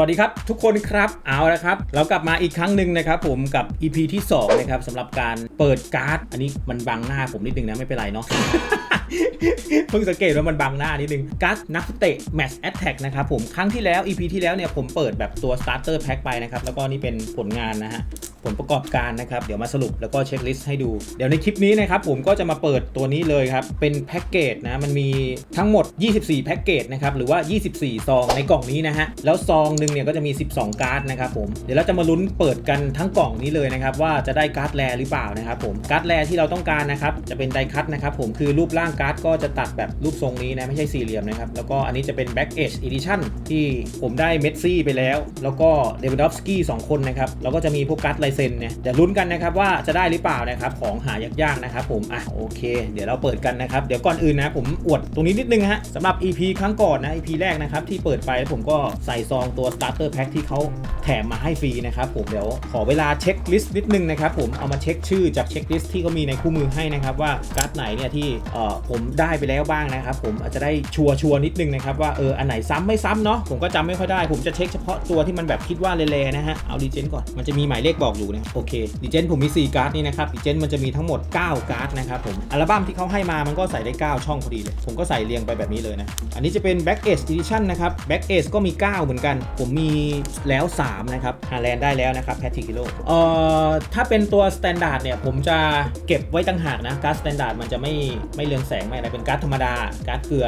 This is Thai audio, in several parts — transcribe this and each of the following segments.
วัสดีครับ ทุกคนครับเอาละครับ เรากลับมาอีกครั้งหนึ่งนะครับผมกับ EP ที่2นะครับสำหรับการเปิดการ์ด อันนี้มันบังหน้าผมนิดนึงนะ ไม่เป็นไรเนาะเพิ่งสังเกตว่ามันบังหน้านิดนึงการ์ดนักเตะ Match Attack นะครับผมครั้งที่แล้ว EP ที่แล้วเนี่ยผมเปิดแบบตัว Starter Pack ไปนะครับ แล้วก็นี่เป็นผลงานนะฮะผลประกอบการนะครับ เดี๋ยวมาสรุปแล้วก็เช็คลิสต์ให้ดู เดี๋ยวในคลิปนี้นะครับผมก็จะมาเปิดตัวนี้เลยครับ เป็นแพ็กเกจนะมันมีทั้งหมด 24 แพ็กเกจนะครับหรือว่า 24 ซองในกล่องนี้นะฮะแล้วซองหนึ่งเนี่ยก็จะมี 12 การ์ดนะครับผมเดี๋ยวเราจะมาลุ้นเปิดกันทั้งกล่องนี้เลยนะครับว่าจะได้การ์ดแรหรือเปล่านะครับผมการ์ดแรที่เราต้องการนะครับจะเป็นไดคัตนะครับผมคือรูปร่างการ์ดก็จะตัดแบบรูปทรงนี้นะไม่ใช่สี่เหลี่ยมนะครับแล้วก็อันนี้จะเป็น Back Edge Edition ที่ผมได้เมสซี่ไปแล้ว แล้วก็เดวิดอฟสกี้สองคนนะครับแล้วก็จะมีพวกการ์ดลายเซ็นเนี่ยเดี๋ยวลุ้นกันนะครับว่าจะได้หรือเปล่านะครับของหายากๆนะครับผมอะโอเค เดี๋ยวเราเปิดกันนะครับเดี๋ยวก่อนอื่นนะผมอวดตรงนี้นิดนึงฮะสำหรับ EP ครั้งก่อนนะ EP แรกนะครับที่เปิดไปแล้วผมก็ใส่ซองตัว Starter Pack ที่เขาแถมมาให้ฟรีนะครับผมเดี๋ยวขอเวลาเช็คลิสต์นิดนึงนะครับผมเอามาเช็คชื่อจากเช็คลิสต์ที่เขามีในคู่มือให้นะครับว่าการ์ดไหนเนี่ยที่เอ่อผมได้ไปแล้วบ้างนะครับผมอาจจะได้ชัวร์ชัวร์นิดนึงนะครับว่าเอออันไหนซ้ำไม่ซ้ำเนาะผมก็จำไม่ค่อยได้ ผมจะเช็คเฉพาะตัวที่มันแบบคิดว่าเละๆนะฮะเอาดีเจนก่อนมันจะมีหมายเลขบอกอยู่นะโอเคดีเจนผมมี 4 การ์ดนี่นะครับดีเจนมันจะมีทั้งหมด 9 การ์ดนะครับผมอัลบั้มที่เขาให้มามันก็ใส่ได้ 9 ช่องพอดีเลย ผมก็ใส่เรียงไปแบบนี้เลยนะอันนี้จะเป็น Back Edge Edition นะครับ Back Edge ก็มี 9 เหมือนกันผมมีแล้ว 3 นะครับฮาแลนด์ได้แล้วนะครับแพทริกิโลเอ่อถ้าเป็นตัว Standard เนี่ย ผมจะเก็บไว้ต่างหากนะการ์ด Standard มันจะไม่ไม่เรืองแสงไม่อะไรเป็นการ์ดธรรมดาการ์ดเกลือ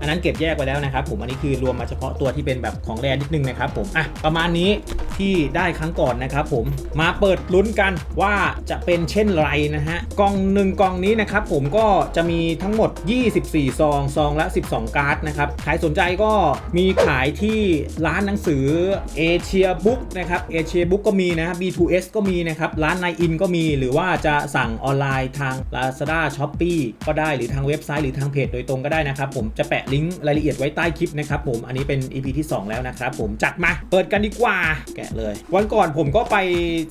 อันนั้นเก็บแยกไว้แล้วนะครับผมอันนี้คือรวมมาเฉพาะตัวที่เป็นแบบของแรนิดนึงนะครับผมอะประมาณนี้ที่ได้ครั้งก่อนนะครับผมมาเปิดลุ้นกันว่าจะเป็นเช่นไรนะฮะกล่องหนึ่งกล่องนี้นะครับผมก็จะมีทั้งหมด 24 ซอง ซองละ 12 การ์ดนะครับใครสนใจก็มีขายที่ร้านหนังสือเอเชียบุ๊กนะครับเอเชียบุ๊กก็มีนะ B2S ก็มีนะครับ ร้านนอินก็มี หรือว่าจะสั่งออนไลน์ทาง Lazada Shopee ก็ได้หรือทางเว็บไซต์หรือทางเพจโดยตรงก็ได้นะครับ ผมจะแปะลิงก์รายละเอียดไว้ใต้คลิปนะครับผมอันนี้เป็น EP ที่ 2 แล้วนะครับผมจัดมาเปิดกันดีกว่า แกะเลย วันก่อนผมก็ไป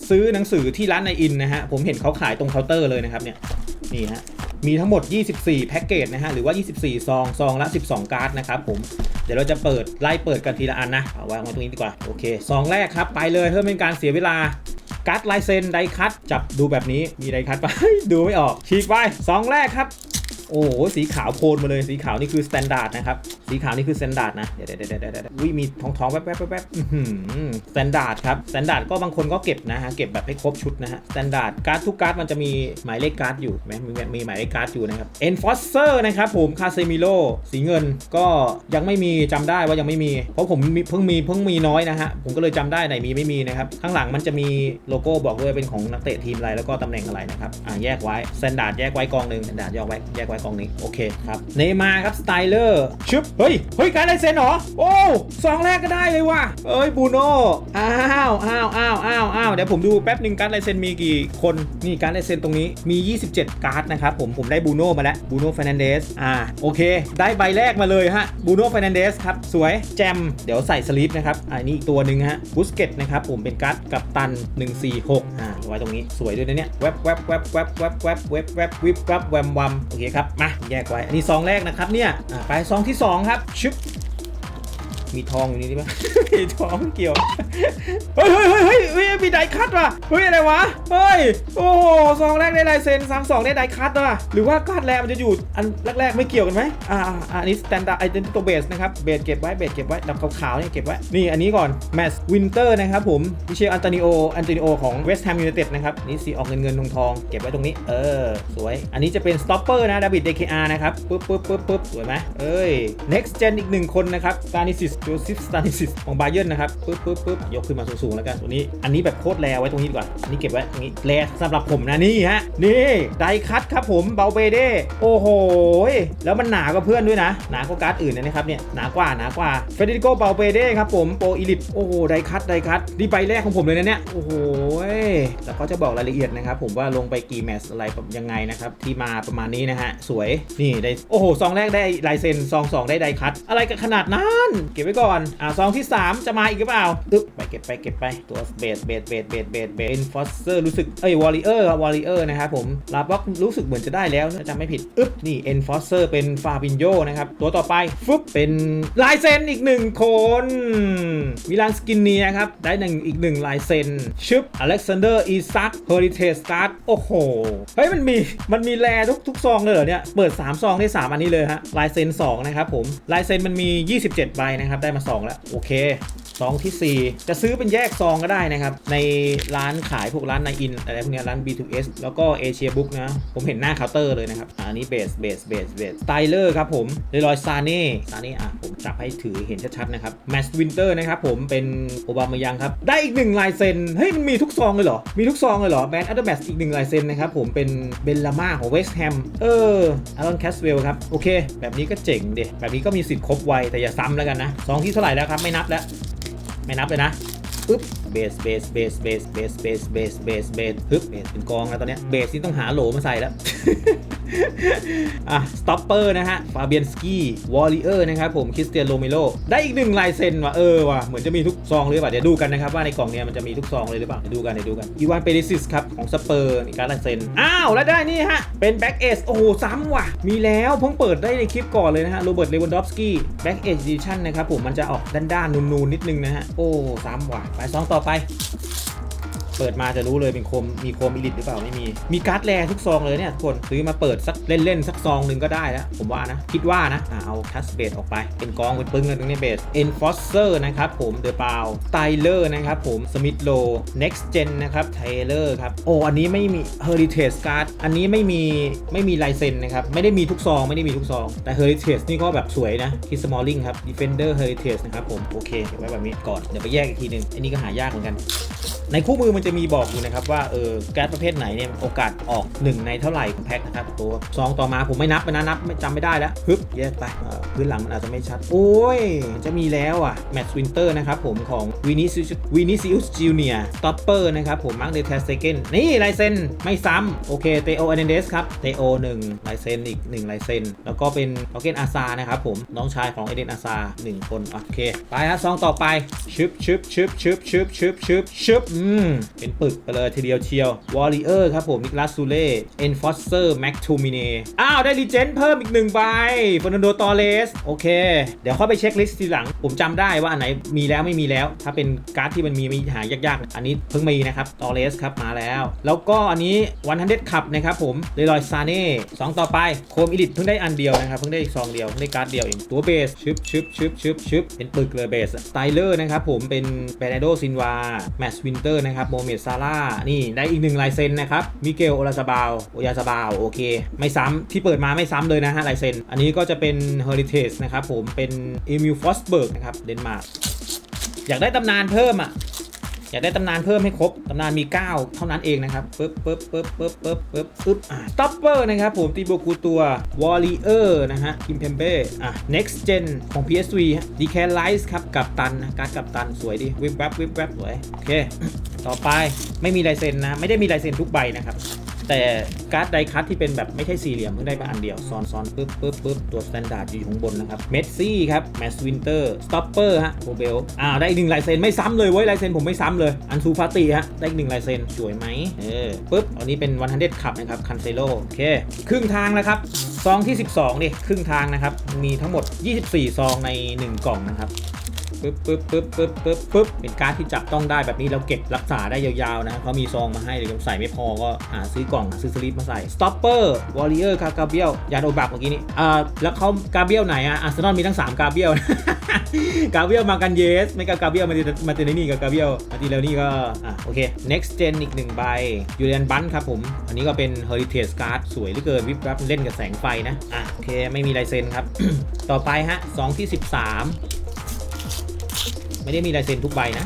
ซื้อหนังสือที่ร้านนอินนะฮะผมเห็นเขาขายตรงเคาน์เตอร์เลยนะครับเนี่ยนี่ฮะมีทั้งหมด 24 แพ็กเกจนะฮะ หรือว่า 24 ซอง ซองละ 12 การ์ดนะครับผม เดี๋ยวเราจะเปิดไล่เปิดกันทีละอันนะเอาางไว้ตรงนี้ดีกว่า โอเคซองแรกครับ ไปเลยเพื่อเป็นการเสียเวลาการ์ดลายเซ็นไดคัตจับดูแบบนี้มีไดคัตปะดูไม่ออกฉีกไปซองแรกครับ โอ้โหสีขาวโพลนมาเลยสีขาวนี่คือสแตนดาร์ดนะครับสีขาวนี่คือสแตนดาร์ดนะเดี๋ยวเดี๋ยวเดี๋ยวเดี๋ยววิมีทองทองๆแวบแวบแวบแวบสแตนดาร์ดครับสแตนดาร์ดก็บางคนก็เก็บนะฮะเก็บแบบให้ครบชุดนะฮะสแตนดาร์ดการ์ดทุกการ์ดมันจะมีหมายเลขการ์ดอยู่ไหมมีมีหมายเลขการ์ดอยู่นะครับ Enforcer นะครับผมคาเซมิโลสีเงินก็ยังไม่มีจำได้ว่ายังไม่มี เพราะผมเพิ่งมีเพิ่งมีน้อยนะฮะผมก็เลยจำได้ไหนมีไม่มีนะครับข้างหลังมันจะมีโลโก้บอกด้วยเป็นของนักเตะทีมอะไรแล้วก็ตำแหน่งอะไรนะครับอ่าแยกไว้สแตนดาร์ดแยกไว้กองหนึ่งสแตนดาร์ดแยกไว้แยกไว้กองนี้ โอเคครับ เนมาครับ สไตเลอร์ชึบ เฮ้ย เฮ้ย การไดเซ็นเหรอ โอ้สองแรกก็ได้เลยว่ะ เอ้ยบูโน่อ้าวอ้าวอ้าวอ้าวอ้าวเดี๋ยวผมดูแป๊บหนึ่งการดลายเซ็นมีกี่คน นี่การดลายเซ็นตรงนี้มี 27 การ์ดนะครับผม ผมได้บูโน่มาแล้ว บูโน่ฟ e น n นเดส อ่า โอเค ได้ใบแรกมาเลยฮะ บูโน่ฟ e น n นเดสครับ สวย แจม เดี๋ยวใส่สลิปนะครับอ่านี่อีกตัวหนึ่งฮะ บุสเกตนะครับผม เป็นการ์ดกับตัน 146 อ่า ไว้ตรงนี้ สวยด้วยนะเนี่ย แวบแวบแวบแวบแวบแวบแวบแวบวิบวับแวมวัมโอเคครับมาแยกไว้อันนี้ซองแรกนะครับเนี่ยไปซองที่สองครับชุบ มีทองอยู่นี่ดิปะมีทองเกี่ยว เฮ้ยเฮ้ยเฮ้ยเฮ้ยมีไดคัตว่ะ เฮ้ยอะไรวะ เฮ้ย โอ้โหซองแรกได้ลายเซ็นซองสองได้ไดคัตว่ะ หรือว่าการ์ดแรมันจะอยู่อันแรกๆไม่เกี่ยวกันไหมอ่าอันนี้สแตนดาร์ดไอเดนติตเบสนะครับ เบสเก็บไว้ เบสเก็บไว้ดำขาวๆเนี่ยเก็บไว้ นี่อันนี้ก่อนแมสวินเตอร์นะครับผมวิเชียอันโตนิโอ อันโตนิโอของเวสต์แฮมยูไนเต็ดนะครับ นี่สีออกเงินเงินทองทองๆเก็บไว้ตรงนี้ เออ สวย อันนี้จะเป็นสต็อปเปอร์นะดาวิดเดคอาร์นะครับ ปึ๊บปึ๊บปึ๊บปึ๊บสวยไหมเอ้ย next gen อีกหนึ่งคนนะครับ s t a n i s i s Joseph s t a n i s i s ของบาเยิร์นนะครับปึ๊บปึ๊บปึ๊บยกขึ้นมาสูงๆแล้วกันตัวนี้ อันนี้แบบโคตรแรไว้ตรงนี้ดีกว่าอันนี้เก็บไว้ตรงนี้แรสำหรับผมนะนี่ฮะนี่ไดคัตครับผมเบาเบเด้โอ้โหแล้วมันหนากว่าเพื่อนด้วยนะ หนากว่าการ์ดอื่นนะครับเนี่ยหนากว่าหนากว่าเฟเดริโกเบาเบเด้ครับผมโปรอีลิตโอ้โหไดคัตไดคัตนี่ใบแรกของผมเลยนะเนี่ยโอ้โหแล้วก็จะบอกรายละเอียดนะครับผมว่าลงไปกี่แมตช์อะไรแบบยังไงนะครับที่มาประมาณนี้นะฮะสวยนี่ได้โอ้โหซองแรกได้ลายเซ็นซองสองได้ไดคัตอะไรกันขนาดนั้นเก็บว้ไว้ก่อน อ่าซองที่ 3 จะมาอีกหรือเปล่าตึ๊บไปเก็บไปเก็บไปตัวเบสเบสเบสเบสเบสเบสเอ็นฟอสเซอร์รู้สึก เอ้ยวอลเลเยอร์วอลเลเยอร์นะครับผมลาบ็อกรู้สึกเหมือนจะได้แล้วจำไม่ผิดอึ๊บนี่เอ็นฟอสเซอร์เป็นฟาบินโยนะครับ ตัวต่อไปฟึบเป็นลายเซ็นอีกหนึ่งคนมิลานสกินเนียครับ ได้หนึ่งอีกหนึ่งลายเซ็นชึบอเล็กซานเดอร์อีซักเฮอริเทสการ์ดโอ้โห เฮ้ย มันมี มันมีแลทุกทุกซองเลยเหรอเนี่ย เปิด 3 ซองได้ 3 อันนี้เลยฮะลายเซ็น2นะครับผมลายเซ็นมันมี 27 ใบนะครับได้มา2แล้วโอเค ซองทีสี่ 4 จะซื้อเป็นแยกซองก็ได้นะครับ ในร้านขายพวกร้านในอินอะไรพวกนี้ร้าน B2S แล้วก็เอเชียบุ๊กนะ ผมเห็นหน้าเคาน์เตอร์เลยนะครับ อันนี้เบสเบสเบสเบสสไตเลอร์ครับผมเลรอยซาเน่ซาเน่อะ ผมจับให้ถือเห็นชัดๆนะครับแมสวินเตอร์นะครับผมเป็นโอบามายังครับ ได้อีกหนึ่งลายเซ็นเฮ้ยมันมีทุกซองเลยเหรอ มีทุกซองเลยเหรอแบนอัลเดอร์แมสอีกหนึ่งลายเซ็นนะครับผมเป็นเบนลาม่าของเวสต์แฮมเอออารอนแคสเวลครับโอเค แบบนี้ก็เจ๋งเดแบบนี้ก็มีสิทธิ์ครบไวแต่อย่าซ้ำแล้วกันนะซองที่เท่าไหร่แล้วครับไม่นับแล้ว ไม่นับเลยนะปึ๊บเบสเบสเบสเบสเบสเบสเบสเบสเบสปึ๊บเบสเป็นกองแล้วตอนเนี้ยเบสนี่ต้องหาโหลมาใส่แล้ว อะสต็อปเปอร์นะฮะฟาเบียนสกี้วอลเลเยอร์นะครับผมคริสเตียนโรเมโลได้อีกหนึ่งลายเซ็นว่ะเออว่ะเหมือนจะมีทุกซองเลยว่ะเดี๋ยวดูกันนะครับว่าในกล่องเนี้ยมันจะมีทุกซองเลยหรือเปล่าเดี๋ยวดูกันเดี๋ยวดูกันอีวานเปเรซิสครับของสเปอร์นี่การดลายเซ็นอ้าวแล้วได้นี่ฮะเป็นแบ็กเอสโอ้โหซ้ำว่ะมีแล้วเพิ่งเปิดได้ในคลิปก่อนเลยนะฮะโรเบิร์ตเลวันดอฟสกี้แบ็กเอสดิชั่นนะครับผมมันจะออกด้านๆนูนๆนิดนึงนะฮะโอ้ซ้ำว่ะไปซองต่อไป เปิดมาจะรู้เลยเป็นโคมมีโคมอิลิทหรือเปล่าไม่มี มีการ์ดแรทุกซองเลยเนี่ยทุกคนซื้อมาเปิดสักเล่นๆสักซองหนึ่งก็ได้แล้วผมว่านะ คิดว่านะอ่าเอาคัสเบสออกไป เป็นกองเป็นปึ้งกันตรงนี้เบสเอนฟอสเซอร์นะครับผมเดอะปาวไตเลอร์นะครับผมสมิธโล next gen นะครับไทเลอร์ครับโอ้อันนี้ไม่มี heritage card อันนี้ไม่มีไม่มีลายเซ็นนะครับไม่ได้มีทุกซองไม่ได้มีทุกซองแต่ heritage นี่ก็แบบสวยนะคิสมอลลิงครับ defender heritage นะครับผมโอเคเก็บไว้แบบนี้ก่อนเดี๋ยวไปแยกอีกทีหนึงอันนี้ก็หายากเหมือนกัน ในคู่มือมันจะมีบอกอยู่นะครับว่าเออแก๊สประเภทไหนเนี่ยโอกาสออก 1 ในเท่าไหร่ของแพ็คนะครับตัวซองต่อมาผมไม่นับไปนะนับไม่จำไม่ได้แล้วฮึบแยกไป พื้นหลังมันอาจจะไม่ชัด โอ้ย จะมีแล้วอะแมตช์วินเตอร์นะครับผมของวินิซิวินิซิอุสจิวเนียสต็อปเปอร์นะครับผมมาร์คเดทเซเกนนี่ลายเซ็นไม่ซ้ำโอเคเตโอเอเนเดสครับเตโอหนึ่งลายเซ็นอีกหนึ่งลายเซ็นแล้วก็เป็นโอเกนอาซานะครับผมน้องชายของเอเดนอาซาหนึ่งคนโอเค ไปฮะซองต่อไปชึบชึบชึบชึบชึบชึบชึบชึบอืมเป็นปึกไปเลยทีเดียวเชียววอลเลเยอร์ครับผมนิกลาสซูเล่เอนฟอสเซอร์แม็กทูมิเนอ้าวได้รีเจนเพิ่มอีกหนึ่งใบฟอนันโดตอเลสโอเค เดี๋ยวเข้าไปเช็คลิสต์ทีหลัง ผมจำได้ว่าอันไหนมีแล้วไม่มีแล้ว ถ้าเป็นการ์ดที่มันมีมีหายากๆ อันนี้เพิ่งมีนะครับตอเลสครับมาแล้ว แล้วก็อันนี้วันทันเดดขับนะครับผมเลรอยซาเน่สองต่อไปโคมอิลิทเพิ่งได้อันเดียวนะครับเพิ่งได้อีกซองเดียวเพิ่งได้การ์ดเดียวเองตัวเบสชึบชึบชึบชึบชึบเป็นปึกเลยเบสสไตเลอร์นะครับผมเป็นเบรนโดซินวาแมสวินเตอร์นะครับโมเมดซาร่านี่ได้อีกหนึ่งลายเซ็นนะครับมิเกลโอลาซาบาวโอยาซาบาวโอเค ไม่ซ้ำที่เปิดมาไม่ซ้ำเลยนะฮะลายเซ็นอันนี้ก็จะเป็นนะครับผมเป็นเอมิลฟอสเบิร์กนะครับเดนมาร์กอยากได้ตำนานเพิ่มอะอยากได้ตำนานเพิ่มให้ครบ ตำนานมี 9 เท่านั้นเองนะครับปึ๊บปึ๊บปึ๊บปึ๊บปึ๊บปึ๊บปึ๊บอะต็อปเปอร์นะครับผมตีโบกูตัววอลเลเยอร์นะฮะคิมเพมเบ้อะ next gen ของ PSV ดีแคลไลส์ครับ กับตันนะการกับตันสวยดีวิบวับวิบวับสวย โอเค ต่อไปไม่มีลายเซ็นนะ ไม่ได้มีลายเซ็นทุกใบนะครับ แต่การ์ดไดคัตที่เป็นแบบไม่ใช่สี่เหลี่ยมเพิ่งได้มาอันเดียวซ้อนซ้อนปึ๊บปึ๊บปึ๊บตัวสแตนดาร์ดอยู่ข้างบนนะครับเมสซี่ครับแมสวินเตอร์สต็อปเปอร์ฮะโอเบลอ้าได้อีกหนึ่งลายเซ็นไม่ซ้ำเลยเว้ยลายเซ็นผมไม่ซ้ำเลยอันซูฟาติฮะได้อีกหนึ่งลายเซ็นสวยไหมเออปึ๊บอันนี้เป็นวันฮันเดขับนะครับคันเซโลโอเคครึ่งทางแล้วครับซองที่ 12นี่ครึ่งทางนะครับมีทั้งหมด 24 ซองใน 1 กล่องนะครับ ปึ๊บปึ๊บปึ๊บปึ๊บปึ๊บปึ๊บเป็นการ์ดที่จับต้องได้แบบนี้แล้วเก็บรักษาได้ยาวๆนะเขามีซองมาให้เลยใส่ไม่พอก็หาซื้อกล่องซื้อสลิปมาใส่สต็อปเปอร์วอลเลเยอร์คากาเบียลยานโอบักเมื่อกี้นี้อ่าแล้วเขากาเบียลไหนอะอาร์เซนอลมีทั้ง3กาเบียลกาเบียลมากันเยสไม่กากาเบียลมาติมาติเนนี่กับกาเบียลมาติเลนี่ก็อะโอเค next gen อีกหนึ่งใบยูเรียนบันครับผม อันนี้ก็เป็น heritage card สวยเหลือเกินวิบวับเล่นกับแสงไฟนะอะโอเคไม่มีลายเซ็นครับ ต่อไปฮะซองที่ 13 ไม่ได้มีลายเซ็นทุกใบนะ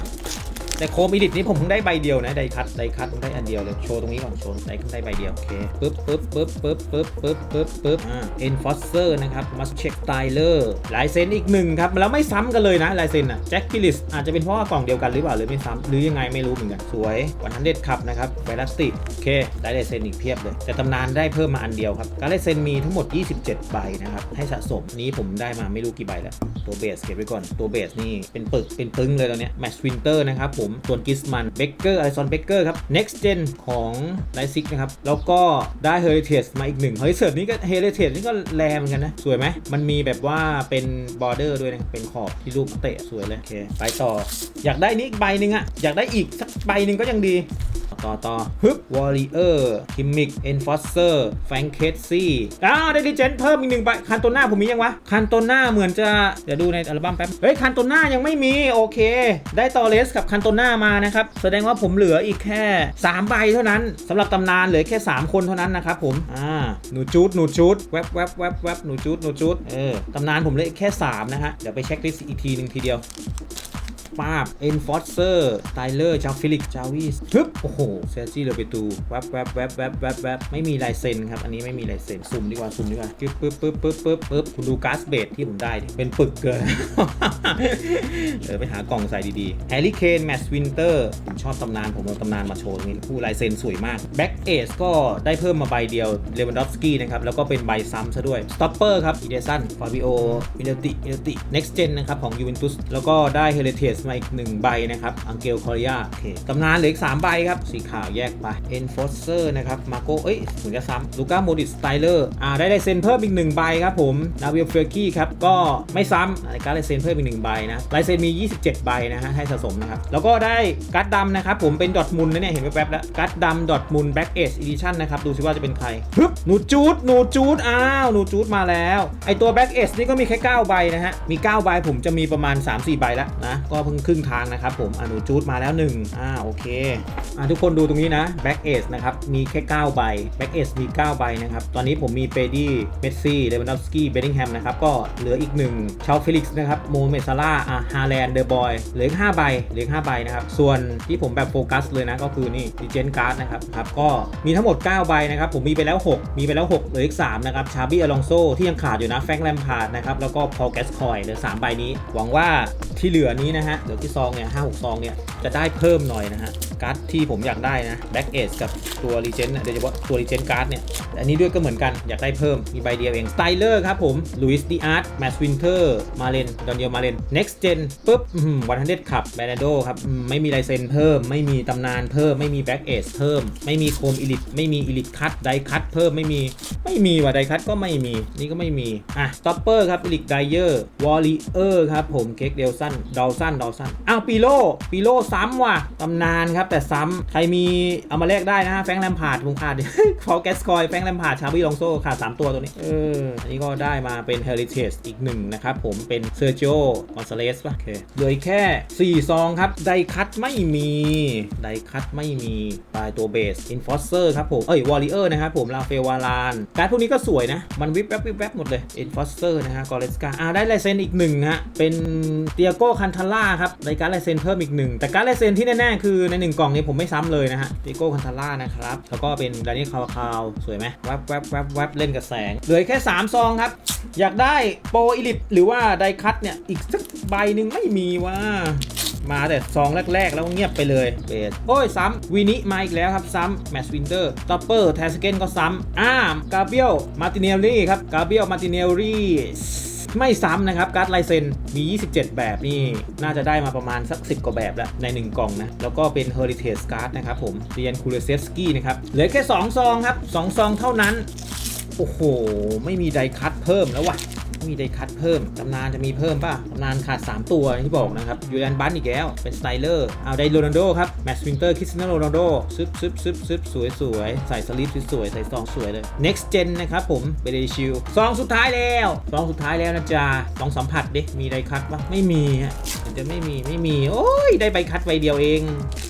แต่โคมอีดิทนี้ผมเพิ่งได้ใบเดียวนะไดคัตไดคัตผมได้อันเดียวเลยโชว์ตรงนี้ก่อนโชว์ไดคัตได้ใบเดียวโอเคปึ๊บปึ๊บปึ๊บปึ๊บปึ๊บปึ๊บปึ๊บปึ๊บอ่าเอ็นฟอสเซอร์นะครับมัสเช็คไตเลอร์ลายเซ็นอีกหนึ่งครับแล้วไม่ซ้ำกันเลยนะลายเซ็นอะแจ็คกิลิสอาจจะเป็นเพราะว่ากล่องเดียวกันหรือเปล่าหรือไม่ซ้ำหรือยังไงไม่รู้เหมือนกันสวยวันทันเด็ดขับนะครับไวรัสติโอเคได้ลายเซ็นอีกเพียบเลยแต่ตำนานได้เพิ่มมาอันเดียวครับการลายเซ็นมีทั้งหมด 27 ใบนะครับให้สะสมนี้ผมได้มาไม่รู้กี่ใบแล้วตัวเบสเก็บไว้ก่อนตัวเบสนี่เป็นปึกเป็นปึ้งเลยตอนเนี้ยแมชวินเตอร์นะครับผมส่วนกิสมันเบเกอร์ไอซอนเบเกอร์ครับ next gen ของไลซิกนะครับ แล้วก็ได้เฮ r ริเทสมาอีกหนึ่งเฮ r ริเทสนี่ก็เฮ r ริเทสนี่ก็แรงเหมือนกันนะ สวยไหมมันมีแบบว่าเป็นบอร์เดอร์ด้วยนะ เป็นขอบที่รูปเตะสวยเลย โอเค ไปต่อ อยากได้นี้อีกใบหนึ่งอะอยากได้อีกสักใบหนึ่งก็ยังดี ต่อต่อฮึบวอริเออร์คิมมิกเอนฟอสเซอร์แฟงเคสซี่อ้าวได้ดิเจนเพิ่มอีกหนึ่งใบคันโตน่าผมมียังวะคันโตน่าเหมือนจะเดี๋ยวดูในอัลบั้มแป๊บเฮ้ยคันโตน่ายังไม่มีโอเค ได้ตอเลสกับคันโตน่ามานะครับแสดงว่าผมเหลืออีกแค่ 3 ใบเท่านั้นสำหรับตำนานเหลือแค่ 3 คนเท่านั้นนะครับผมอ่าหนูจูดหนูจูดแวบแวบแวบแวบหนูจูดหนูจูดเออตำนานผมเหลือแค่ 3 นะฮะเดี๋ยวไปเช็คลิสต์อีกทีหนึ่งทีเดียว ป้าบเอ็นฟอสเซอร์ไตเลอร์จาฟิลิก จาวิสฮึบโอ้โหเซอร์จี้เลเปตูแวบแวบแวบแวบแวบแวบไม่มีลายเซ็นครับ อันนี้ไม่มีลายเซ็นซุ่มดีกว่าซุ่มดีกว่าปึ๊บปึ๊บปึ๊บปึ๊บปึ๊บปึ๊บคุณดูการ์ดเบดที่ผมได้ดิเป็นปึกเกินเออไปหากล่องใส่ดีๆแฮร์รี่เคนแมสวินเตอร์ผมชอบตำนานผมเอาตำนานมาโชว์ตรงนี้ผู้ลายเซ็นสวยมากแบ็กเอสก็ได้เพิ่มมาใบเดียวเลวันดอฟสกี้นะครับแล้วก็เป็นใบซ้ำซะด้วยสต็อปเปอร์ครับอีเดสันฟาบิโอมิเลติมิเลติ next gen นะครับของยูเวนตุสแล้วก็ได้เฮเลเทสมาอีกหนึ่งใบนะครับอังเกลคอริยาโอเคตำนานเหลืออีก 3 ใบครับ สีขาวแยกไปเอ็นฟอสเซอร์นะครับมาโกเอ้ยเหมือนจะซ้ำลูก้าโมดิสไตเลอร์อ่าได้ลายเซ็นเพิ่มอีกหนึ่งใบครับผมนาวิลเฟอร์กี้ครับก็ไม่ซ้ำในการดลายเซ็นเพิ่มอีกหนึ่งใบนะลายเซ็นมี 27 ใบนะฮะให้สะสมนะครับแล้วก็ได้การ์ดดำนะครับผมเป็นดอทมุนนะเนี่ยเห็นแวบๆแล้วการ์ดดำดอทมุนแบ็กเอชอีดิชั่นนะครับดูสิว่าจะเป็นใครฮึบหนูจูดหนูจูดอ้าวหนูจูดมาแล้วไอตัวแบ็กเอชนี่ก็มีแค่9ใบนะฮะมี9ใบผมจะมีประมาณ 3-4 ใบแล้วนะก็เพิ่งครึ่งทางนะครับผมอนูจูดมาแล้ว1อ่าโอเคอะทุกคนดูตรงนี้นะแบ็กเอชนะครับมีแค่ 9 ใบแบ็กเอชมี 9 ใบนะครับตอนนี้ผมมีเปดี้เมสซี่เลวันดอฟสกี้เบดดิงแฮมนะครับก็เหลืออีกหนึ่งชาลฟิลิกส์นะครับโมเมซาร่าอะฮาแลนด์เดอะบอยเหลืออีก5ใบเหลืออีก5ใบนะครับส่วนที่ผมแบบโฟกัสเลยนะก็คือนี่ดิเจนการ์ดนะครับครับก็มีทั้งหมด 9 ใบนะครับผมมีไปแล้ว 6 มีไปแล้ว 6 เหลืออีก3นะครับชาบี้อลองโซที่ยังขาดอยู่นะแฟรงค์แลมพาร์ดนะครับแล้วก็พอลแกสคอยเหลือ3ใบนี้ หวังว่าที่เหลือนี้นะฮะเหลือที่ซองเนี่ยห้าหกซองเนี่ยจะได้เพิ่มหน่อยนะฮะ การ์ดที่ผมอยากได้นะแบ็กเอสกับตัวรีเจนโดยเฉพาะตัวรีเจนการ์ดเนี่ย อันนี้ด้วยก็เหมือนกันอยากได้เพิ่ม มีใบเดียวเองสไตเลอร์ครับผมลุยส์ดีอาร์ตแมสวินเทอร์มาเลนดอนเดียมาเลน next gen ปุ๊บวันทันเดขับแบรนโดครับไม่มีลายเซ็นเพิ่ม ไม่มีตำนานเพิ่ม ไม่มีแบ็กเอสเพิ่ม ไม่มีโคมอิลิทไม่มีอิลิทคัตไดคัตเพิ่มไม่มีไม่มีว่ะไดคัตก็ไม่มีนี่ก็ไม่มีอะสต็อปเปอร์ครับอิลิทไดเยอร์วอลเลอร์ครับผมเค้กเดลสันดอลสันดอลสันอ้าวปีโลปีโลซ้ำว่ะตำนานครับ แต่ซ้ำใครมีเอามาแลกได้นะฮะแฟรงค์แลมพาร์ดผมขาดฟอลแกสคอยแฟรงค์แลมพาร์ดชาบิลองโซขาด3ตัวตัวนี้เอออันนี้ก็ได้มาเป็น Heritage อีกหนึ่งนะครับผมเป็นเซอร์ i o กอนซาเลสป่ะโอเคเหลืออีกแค่ 4 ซองครับ ไดคัตไม่มีไดคัตไม่มีปลายตัวเบสอินฟอสเซอร์ครับผม เอ้ยวอลเลอร์นะครับผมลาเฟวาราน การดพวกนี้ก็สวยนะ มันวิบแวบวิบแวบหมดเลยอินฟอสเซอร์นะฮะกอเลสกาอ่าได้ลายเซ็นอีกหนึ่งฮะเป็นเตียโก้คันทาร่าครับในการลายเซ็นเพิ่มอีกหนึ่งแต่การลายเซ็นที่แน่ๆคือในหนึ่งกล่องนี้ผมไม่ซ้ำเลยนะฮะเตียโก้คันทาร่านะครับแล้วก็เป็นดานิคาวคาวสวยไหมแวบแวบแวบแวบเล่นกับแสง เหลือแค่ 3 ซองครับ อยากได้โปรอิลิทหรือว่าไดคัตเนี่ย อีกสักใบหนึ่งไม่มีว่ามาแต่ซองแรก ๆ แล้วเงียบไปเลยเบสโอ้ย ซ้ำวีนิมาอีกแล้วครับ ซ้ำแมชวินเตอร์ต็อปเปอร์แทสเกนก็ซ้ำอ้ามกาเบียลมาติเนลลี่ครับกาเบียลมาติเนลลี่ ไม่ซ้ำนะครับ การ์ดลายเซ็นมี 27 แบบนี่น่าจะได้มาประมาณสัก 10 กว่าแบบแล้วใน 1 กล่องนะ แล้วก็เป็น Heritage Card นะครับผมเรียนคูเลเซสกี้นะครับ เหลือแค่ 2 ซองครับ 2 ซองเท่านั้น โอ้โห ไม่มีไดคัตเพิ่มแล้วว่ะ มีไดคัตเพิ่มตำนานจะมีเพิ่มป่ะตำนานขาด 3 ตัวที่บอกนะครับยูแลนบันอีกแล้ว เป็นสไตเลอร์เอาไดโรนัลโดครับแมตช์วินเตอร์คริสเตียโนโรนัลโดซึบซึบซึบซึบสวยสวยใส่สลิปสวยใส่ซองสวยเลย next gen นะครับผมเบเดชิลซองสุดท้ายแล้วซองสุดท้ายแล้วนะจ๊ะลองสัมผัสดิมีไดคัตปะไม่มีฮะจะไม่มีไม่มี โอ้ยได้ใบคัตใบเดียวเอง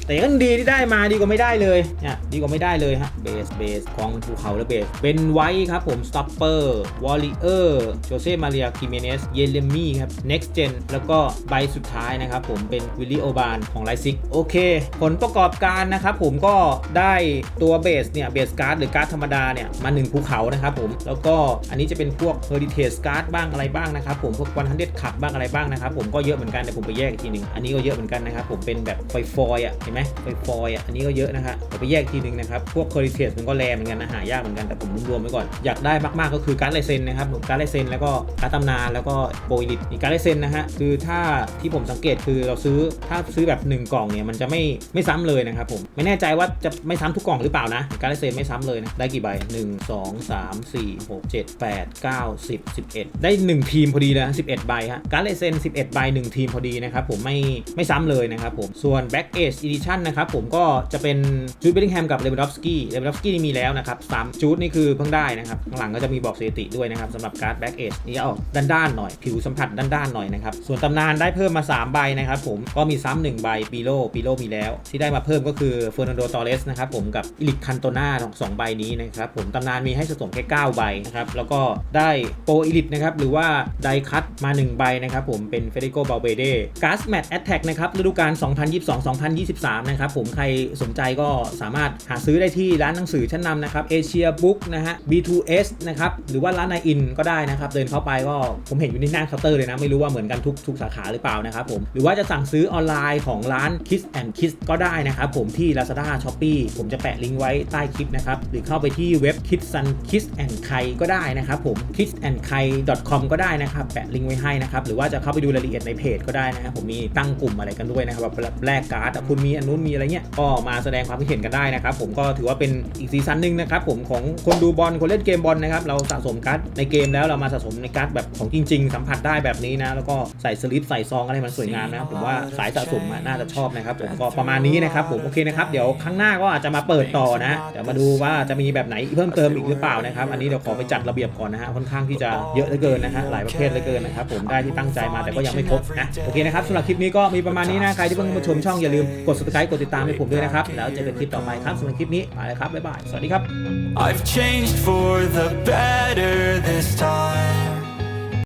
แต่ก็ดีที่ได้มาดีกว่าไม่ได้เลยเนี่ยดีกว่าไม่ได้เลยฮะเบสเบสกองภูเขาและเบสเป็นไว้ครับผมสต็อปเปอร์วอลเลเออร์โจเซ่มาเรียคิเมเนสเยเลมี่ครับ next gen แล้วก็ใบสุดท้ายนะครับผมเป็นวิลลี่โอบานของไลซิกโอเค ผลประกอบการนะครับผมก็ได้ตัวเบสเนี่ยเบสการ์ดหรือการ์ดธรรมดาเนี่ยมา1ภูเขานะครับผมแล้วก็อันนี้จะเป็นพวก Heritage Card บ้างอะไรบ้างนะครับผมพวกวันฮันเดขับบ้างอะไรบ้างนะครับผมก็เยอะเหมือนกันเดี๋ยวผมไปแยกอีกทีหนึ่งอันนี้ก็เยอะเหมือนกันนะครับผมเป็นแบบไฟฟอยล์อะเห็นไหมไฟฟอยอะอันนี้ก็เยอะนะครับเดี๋ยวไปแยกทีหนึ่งนะครับ พวก Heritage มันก็แรงเหมือนกันนะหายากเหมือนกันแต่ผมรวมไว้ก่อน อยากได้มากๆก็คือการ์ดลายเซ็นนะครับการ์ดลายเซ็นแล้วก็การ์ดตำนานแล้วก็โปรอิลิตอีกการ์ดลายเซ็นนะฮะคือถ้าที่ผมสังเกตคือเราซื้อถ้าซื้อแบบ 1 กล่องเนี่ยมันจะไม่ไม่ซ้ำเลยนะครับผมไม่แน่ใจว่าจะไม่ซ้ำทุกกล่องหรือเปล่านะการ์ดลายเซ็นไม่ซ้ำเลยนะได้กี่ใบ 1 2 3 4 6 7 8 9 10 11 ได้ 1 ทีมพอดีเลยนะ11ใบฮะการ์ดลายเซ็น11ใบ1ทีมพอดีนะครับผมไม่ไม่ซ้ำเลยนะครับผมส่วน Back Age Edition นะครับผมก็จะเป็นจูดเบลลิงแฮมกับเลเวนดอฟสกี้เลเวนดอฟสกี้นี่มีแล้วนะครับสามจูดนี่คือเพิ่งได้นะครับข้างหลังก็จะมีบอกสถิติด้วยนะครับสำหรับการ์ด Back Age นี่ออกด้านๆหน่อย ผิวสัมผัสด้านๆหน่อยนะครับส่วนตำนานได้เพิ่มมา 3 ใบนะครับผมก็มีซ้ำหนึ่งใบปีโลปีโลมีแล้ว ที่ได้มาเพิ่มก็คือเฟอร์นันโดตอเรสนะครับผมกับอิลิกคันโตนาสองใบนี้นะครับผมตำนานมีให้สะสมแค่9ใบนะครับแล้วก็ได้โปรอิลิตนะครับหรือว่าไดคัตมา 1 ใบนะครับผมเป็นเฟเดโกบาเบเดการ์สแมทแอตแทกนะครับฤดูกาล2022-2023นะครับผมใครสนใจก็สามารถหาซื้อได้ที่ร้านหนังสือชั้นนำนะครับเอเชียบุ๊กนะฮะ B2S นะครับหรือว่าร้านนายอินก็ได้นะครับ เดินเข้าไปก็ผมเห็นอยู่ที่หน้าเคาน์เตอร์เลยนะ ไม่รู้ว่าเหมือนกันทุกทุกสาขาหรือเปล่านะครับผมหรือว่าจะสั่งซื้อออนไลน์ของร้าน Kiss and Kiss ก็ได้นะครับผมที่ Lazada Shopee ผมจะแปะลิงก์ไว้ใต้คลิปนะครับหรือเข้าไปที่เว็บ Kiss and Kiss and Kai ก็ได้นะครับผม kiss and kai com ก็ได้นะครับแปะลิงก์ไว้ให้นะครับหรือว่าจะเข้าไปดูรายละเอียดในเพจก็ได้นะครับผมมีตั้งกลุ่มอะไรกันด้วยนะครับแบบแลกการ์ดคุณมีอันนู้นมีอะไรเงี้ยก็มาแสดงความคิดเห็นกันได้นะครับผมก็ถือว่าเป็นอีกซีซั่นหนึ่งนะครับผมของคนดูบอลคนเล่นเกมบอลนะครับเราสะสมการ์ดในเกมแล้วเรามาสะสมในการ์ดแบบของจริง ๆ สัมผัสได้แบบนี้นะแล้วก็ใส่สลิปใส่ซองอะไรมันสวยงามนะผมว่าสายสะสมอะน่าจะชอบนะครับผมก็ประมาณนี้นะครับผมโอเคนะครับเดี๋ยวครั้งหน้าก็อาจจะมาเปิดต่อนะเดี๋ยวมาดูว่าจะมีแบบไหนเพิ่มเติมอีกหรือเปล่านะครับอันนี้เดี๋ยวขอไปจัดระเบียบก่อนนะฮะค่อนข้างที่จะเยอะเหลือเกินนะฮะหลายประเภทเหลือเกินนะครับผมได้ที่ตั้งใจมาแต่ก็ยังไม่ครบนะโอเคนะครับสำหรับคลิปนี้ก็มีประมาณนี้นะใครที่เพิ่งมาชมช่องอย่าลืมกด subscribe กดติดตามให้ผมด้วยนะครับ แล้วเจอกันคลิปต่อไปครับสำหรับคลิปนี้ไปเลยครับบ๊ายบายสวัสดีครับ I've changed for the better this time.